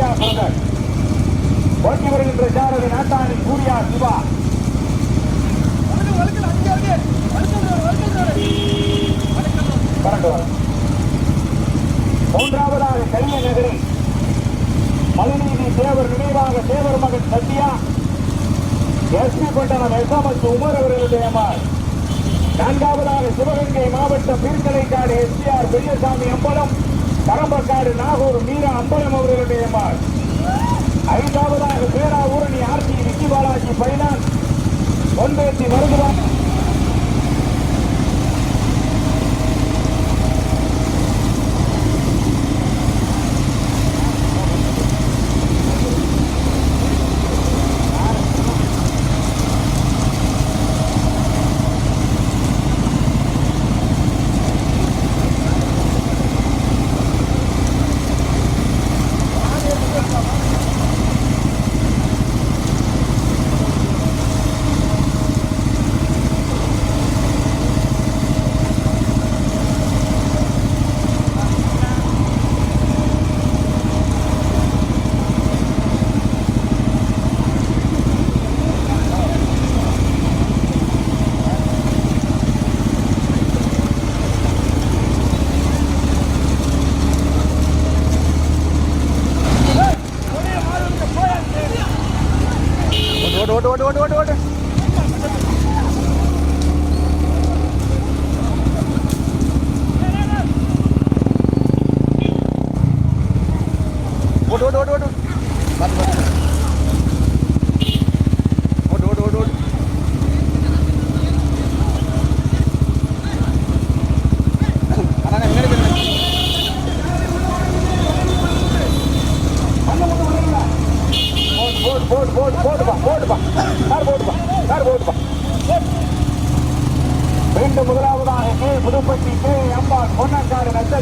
Surya brother ஓட்டி வருகின்ற சாரதி நாட்டாணி சூர்யா சிவா. மூன்றாவதாக கல்வி நகரி மனுநீதி தேவர் நினைவாக தேவர் மகன் சத்யா எஸ்பி பட்டணம் எஸ்எம்எஸ் உமர் அவர்களுடைய அம்மாள். நான்காவதாக சிவகங்கை மாவட்டம் பீர்கலைக்காடு எஸ்பிஆர் பெரியசாமி அம்பலம் பரம்பக்காடு நாகூர் மீரா அம்பலம் அவர்களுடைய அம்மாள் ஐந்தாவதாக பேரா ஊரணி ஆர்த்தி விக்கி பாலாஜி பைனான் ஒன்பேத்தி வருகிறார் ஓட்டு ஓட்டு ஓட்டு ஓட்டு ஓட்டு ஓட்டு ஓட்டு ஓட்டு ஓட்டு ஓட்டு பார்த்து பார்த்து ஓட்டு ஓட்டு ஓட்டு ஓட்டு அண்ணா முன்னாடி போயிருங்க போடு போடு போடு போடுப்பா போடுப்பா சார் போடுப்பா சார் போடுப்பா மீண்டும் முதலாவதாக புதுப்பட்டி கே அம்பாள் பொன்னக்காடு நச்சல்